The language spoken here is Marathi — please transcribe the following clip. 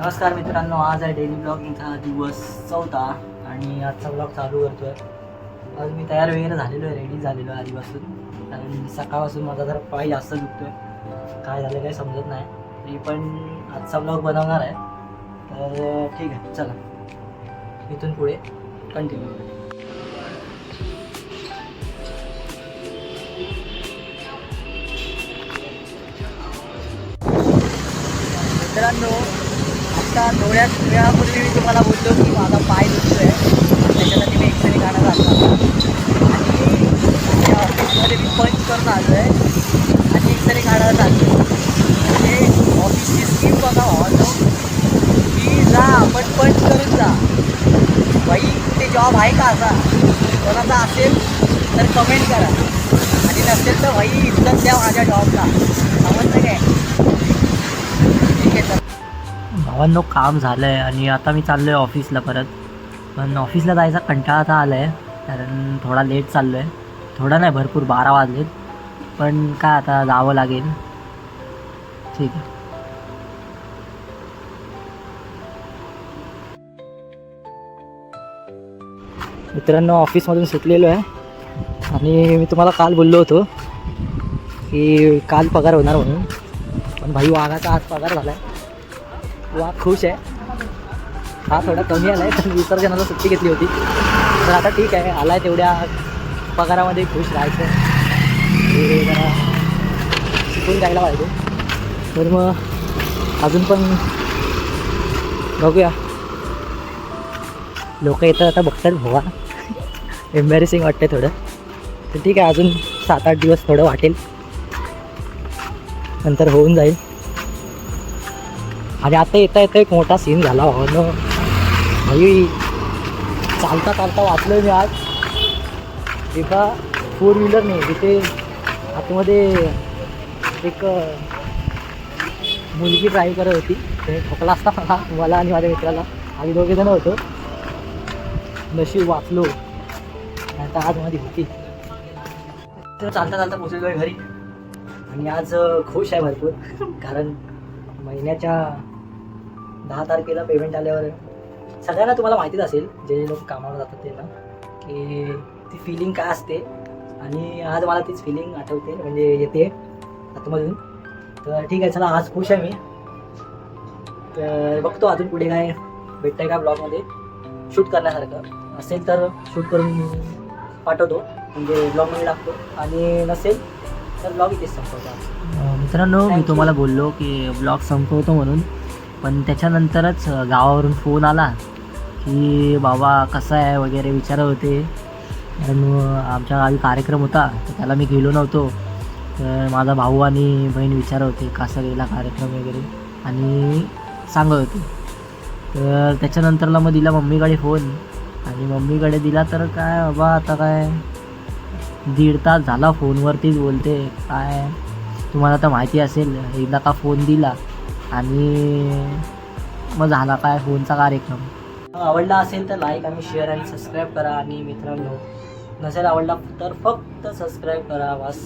नमस्कार मित्रांनो आज आहे डेली ब्लॉगिंगचा दिवस चौथा आणि आजचा ब्लॉग चालू करतो आहे आज मी तयार वगैरे झालेलो आहे रेडी झालेलो आहे आधीपासून. कारण सकाळपासून माझा जरा पाय जास्त दुखतोय. काय झालं काही समजत नाही. तरी पण आजचा ब्लॉग बनवणार आहे. तर ठीक आहे चला. इथून पुढे कंटिन्यू मित्रांनो आता थोड्याच वेळापूर्वी मी तुम्हाला बोललो की माझा पाय दुखतोय. त्याच्यासाठी मी एक्सरे काढायला आलो आणि त्या ऑफिसमध्ये मी पंच करून आलो आहे आणि एक्सरे काढायला चाललो म्हणजे ऑफिसची स्कीम बघा हॉल की जा आपण पंच करून जा. बाई ते जॉब आहे का असा? कोणाचा असेल तर कमेंट करा. आणि नसेल तर भाई इतकंच द्या माझ्या जॉबला समजलं काय ठीक आहे तर भावांनो काम झालं आहे आणि आता मी चाललो आहे ऑफिसला परत. पण ऑफिसला जायचा कंटाळा आता आला आहे कारण थोडा लेट चाललो आहे थोडा नाही भरपूर बारा वाजलेत. पण काय आता जावं लागेल. ठीक आहे. मित्रांनो ऑफिसमधून सुटलेलो आहे. आणि मी तुम्हाला काल बोललो होतो की काल पगार होणार म्हणून. पण भाई वाघाचा आज पगार झाला आहे वा खुश आहे. हा थोडा कमी आला आहे पण विसर्जनाला सुट्टी घेतली होती. तर आता ठीक आहे आला आहे तेवढ्या पगारामध्ये खुश राहायचं. हे जरा शिकून जायला पाहिजे. तर मग अजून पण बघूया. लोक येतात आता बघतात भोवा एम्बॅरेसिंग वाटते थोडं. तर ठीक आहे अजून सात आठ दिवस थोडं वाटेल. नंतर होऊन जाईल. आणि आता येता येता एक मोठा सीन झाला. हो भावानं भाई चालता चालता वाचलो मी आज. एका फोर व्हीलरने तिथे आतमध्ये एक मुलगी ड्राईव्ह करत होती. त्याने ठोकला असता मला मला आणि माझ्या मित्राला. आम्ही दोघे जण होतो. नशीब वाचलो. आता आज माझी होती. तर चालता चालता पोचलेलो आहे घरी. आणि आज खुश आहे भरपूर. कारण महिन्याच्या दहा तारखेला पेमेंट आल्यावर सगळ्यांना तुम्हाला माहितीच असेल जे लोक कामावर जातात ते ना की ती फिलिंग काय असते. आणि आज मला तीच फिलिंग आठवते म्हणजे येते आतमधून. तर ठीक आहे चला आज खुश आहे मी. तर बघतो अजून पुढे काय भेटतंय का ब्लॉगमध्ये शूट करण्यासारखं. असेल तर शूट करून पाठवतो. म्हणजे ब्लॉगमध्ये टाकतो. आणि नसेल तर ब्लॉग इथेच संपवतो. मित्रांनो मी तुम्हाला बोललो की ब्लॉग संपवतो म्हणून. पण त्याच्यानंतरच गावावरून फोन आला की बाबा कसा आहे? वगैरे विचारत होते. कारण आमच्या गावी कार्यक्रम होता तर त्याला मी गेलो नव्हतो. तर माझा भाऊ आणि बहीण विचारत होते कसा गेला कार्यक्रम वगैरे? आणि सांगत होते. तर त्याच्यानंतरला मग दिला मम्मीकडे फोन आणि मम्मीकडे दिला तर काय बाबा आता काय दीड तास झाला फोनवरतीच बोलते. काय? तुम्हाला तर माहिती असेल एकदा का फोन दिला आणि मग झाला काय फोनचा कार्यक्रम. आवडला असेल तर लाईक आणि शेअर आणि सबस्क्राईब करा. आणि मित्रांनो नसेल आवडला तर फक्त सबस्क्राईब करा. बस.